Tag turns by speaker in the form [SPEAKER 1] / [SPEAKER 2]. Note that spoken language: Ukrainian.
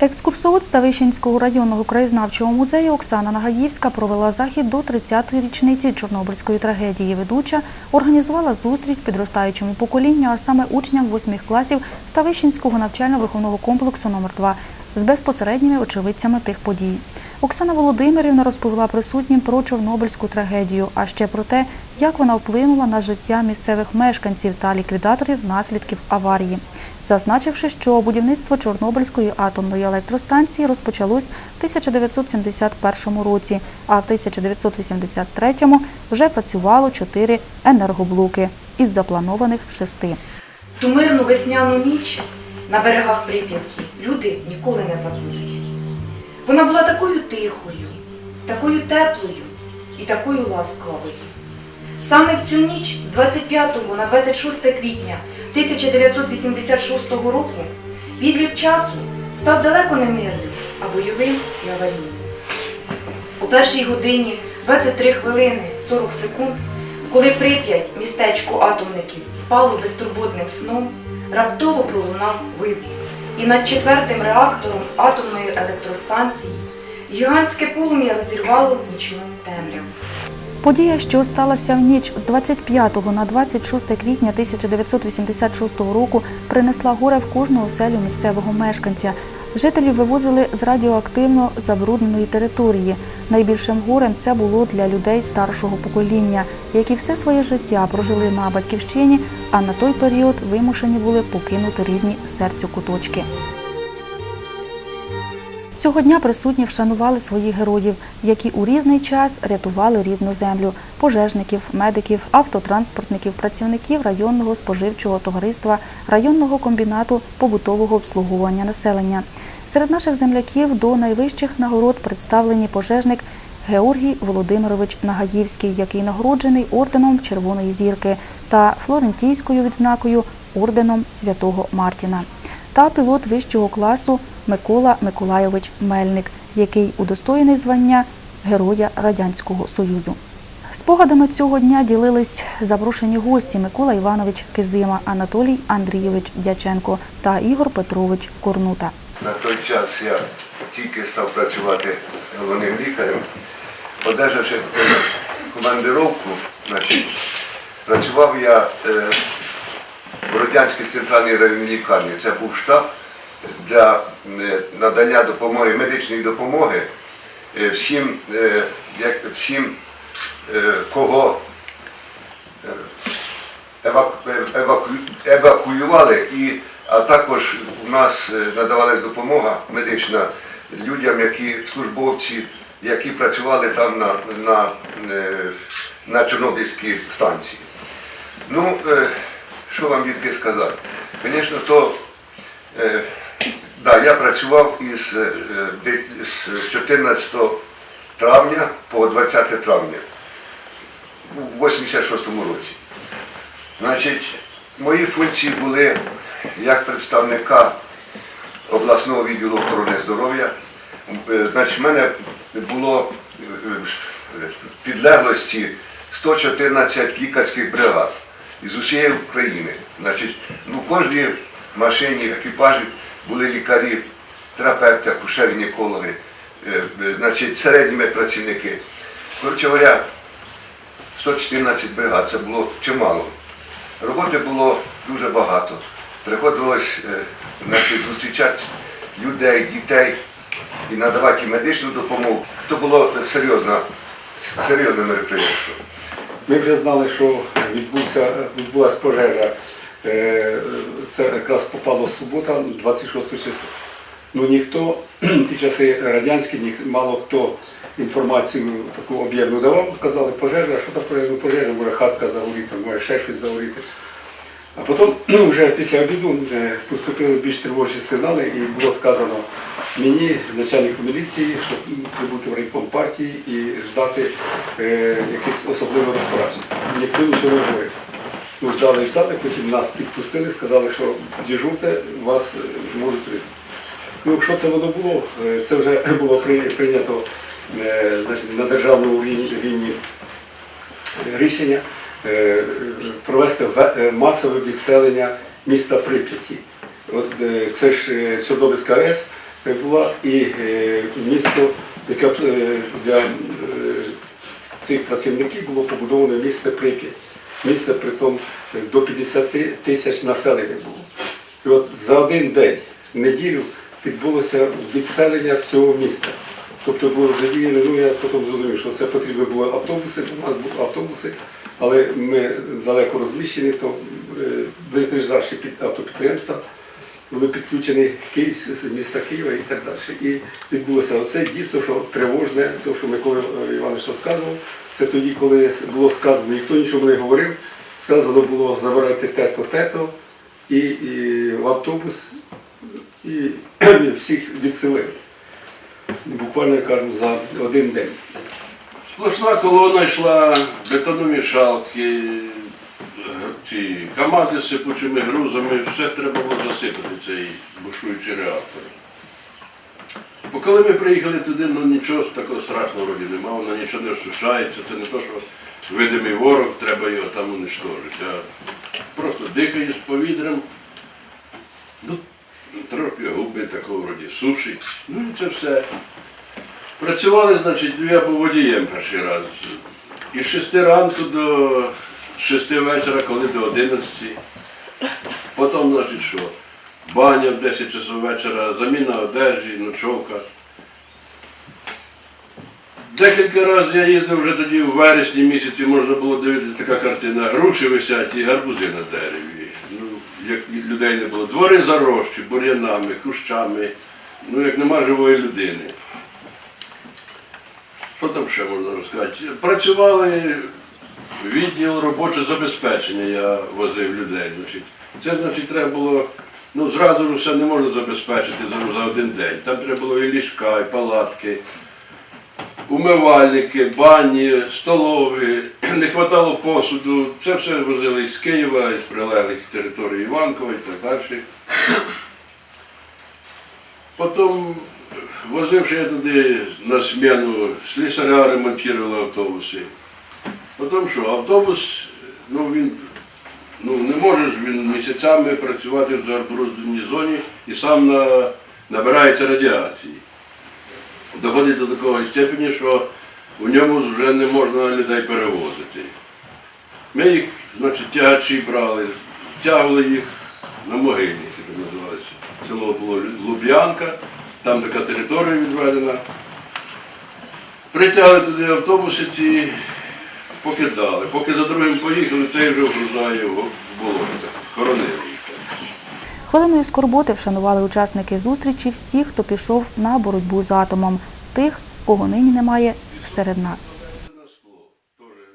[SPEAKER 1] Екскурсовод Ставищенського районного краєзнавчого музею Оксана Нагаївська провела захід до 30-ї річниці Чорнобильської трагедії. Ведуча організувала зустріч підростаючому поколінню, а саме учням восьмих класів Ставищенського навчально-виховного комплексу номер 2 з безпосередніми очевидцями тих подій. Оксана Володимирівна розповіла присутнім про Чорнобильську трагедію, а ще про те, як вона вплинула на життя місцевих мешканців та ліквідаторів наслідків аварії, зазначивши, що будівництво Чорнобильської атомної електростанції розпочалось в 1971 році, а в 1983 вже працювало чотири енергоблоки із запланованих шести.
[SPEAKER 2] Ту мирну весняну ніч на берегах Прип'яті люди ніколи не забудуть. Вона була такою тихою, такою теплою і такою ласкавою. Саме в цю ніч з 25 на 26 квітня 1986 року відлік часу став далеко не мирним, а бойовим і аварійним. У першій годині 23 хвилини 40 секунд, коли Прип'ять, містечко атомників, спало безтурботним сном, раптово пролунав вибух. І над четвертим реактором атомної електростанції гігантське полум'я розірвало нічну темряву.
[SPEAKER 1] Подія, що сталася в ніч з 25 на 26 квітня 1986 року, принесла горе в кожну оселю місцевого мешканця. Жителів вивозили з радіоактивно забрудненої території. Найбільшим горем це було для людей старшого покоління, які все своє життя прожили на батьківщині, а на той період вимушені були покинути рідні серцю куточки. Цього дня присутні вшанували своїх героїв, які у різний час рятували рідну землю пожежників, медиків, автотранспортників, працівників районного споживчого товариства, районного комбінату побутового обслуговування населення. Серед наших земляків до найвищих нагород представлені пожежник Георгій Володимирович Нагаївський, який нагороджений орденом Червоної зірки та флорентійською відзнакою орденом Святого Мартіна та пілот вищого класу Микола Миколайович Мельник, який удостоєний звання Героя Радянського Союзу. Спогадами цього дня ділились запрошені гості Микола Іванович Кизима, Анатолій Андрійович Дяченко та Ігор Петрович Корнута.
[SPEAKER 3] На той час я тільки став працювати головним лікарем, одержавши командировку, значить, працював я е, в Родянській центральній районній лікарні. Це був штаб для е, надання допомоги, медичної допомоги е, всім, е, всім кого еваку- еваку- евакуювали і а також у нас надавалась допомога медична людям, які службовці, які працювали там на, на, на Чорнобильській станції. Ну, що вам тільки сказати? Звісно, то да, я працював із, е, з 14 травня по 20 травня у 86-му році. Значить, мої функції були як представника обласного відділу охорони здоров'я. Е, Значить, в мене було е, е, підлеглості 114 лікарських бригад із усієї України. Значить, ну, кожній машині, екіпажі були лікарі, терапевти, акушери, гінекологи, е, е, значить, середні медпрацівники. Коротше говоря, 114 бригад, це було чимало. Роботи було дуже багато. Приходилось е, значить, зустрічати людей, дітей і надавати їм медичну допомогу. Це було серйозне, серйозне мероприємство.
[SPEAKER 4] Ми вже знали, що відбувся, відбулася пожежа. Е, Це якраз попало субота, 26 числа. Ну ніхто, ті часи радянські, мало хто інформацію таку об'ємну давав, казали пожежа, що таке ну, пожежа, може хатка загоріти, може ще щось загоріти. А потім вже після обіду е, поступили більш тривожні сигнали і було сказано мені, начальнику міліції, щоб прибути в райком партії і ждати е, якесь особливе розпорядження. Ніхто нічого не говорить. Ждали, ждали, потім нас підпустили, сказали, що дежурте, вас е, можуть. Ну, що це воно було? Е, Це вже було прийнято е, значить, на державному рівні, рівні рішення е, провести е, масове відселення міста Прип'яті. Е, це ж е, Чорнобильська АЕС, була і е, місто, яке е, для е, цих працівників було побудоване місце Прип'ять. Місце притом е, до 50 тисяч населення було. І от за один день, неділю, відбулося відселення всього міста. Тобто було задіяно, ну я потім зрозумів, що це потрібно було автобуси, у нас були автобуси, але ми далеко розміщені, то е, десь державші під автопідприємства були підключені Київ, міста Києва і так далі. І відбулося оце дійсно, що тривожне, то, що Микола Іванович розказував, це тоді, коли було сказано, ніхто нічого не говорив, сказано було забирайте тето, тето, і, і в автобус, і всіх відселили. Буквально я кажу, за один день.
[SPEAKER 5] Сплошна колона йшла, бетономішалки, ці КАМАЗи з сипучими грузами, все треба було засипати цей бушуючий реактор. Бо коли ми приїхали туди, ну нічого такого страшного вроді нема, воно нічого не ощущається, це не то, що видимий ворог, треба його там уничтожити. А просто дихаєш повітрям, ну, трохи губи такого вроді суші, ну і це все. Працювали, значить, я був водієм перший раз. І з 6 ранку до 6 вечора, коли до 11. Потім, значить, що? Баня в 10 часов вечора, заміна одежі, ночовка. Декілька разів я їздив вже тоді в вересні місяці, можна було дивитися така картина. Груші висять і гарбузи на дереві. Ну, як людей не було. Двори зарощі, бур'янами, кущами. Ну, як нема живої людини. Що там ще можна розказати? Працювали відділ робоче забезпечення, я возив людей. Значить, це значить треба було, ну зразу ж все не можна забезпечити за, один день. Там треба було і ліжка, і палатки, умивальники, бані, столові, не вистачало посуду. Це все возили із Києва, із прилеглих територій Іванкова і так далі. Потім возивши я туди на зміну, слісаря ремонтували автобуси. Потім що, автобус, ну він ну, не може ж він місяцями працювати в забрудненій зоні і сам на, набирається радіації. Доходить до такої степені, що у ньому вже не можна людей перевозити. Ми їх, значить, тягачі брали, тягували їх на могильники, так називалося. Село було Луб'янка, там така територія відведена. Притягли туди автобуси ці, покидали. Поки за другим поїхали, цей вже вгрузає в болото, хоронили.
[SPEAKER 1] Хвилиною скорботи вшанували учасники зустрічі всіх, хто пішов на боротьбу з атомом, тих, кого нині немає серед нас.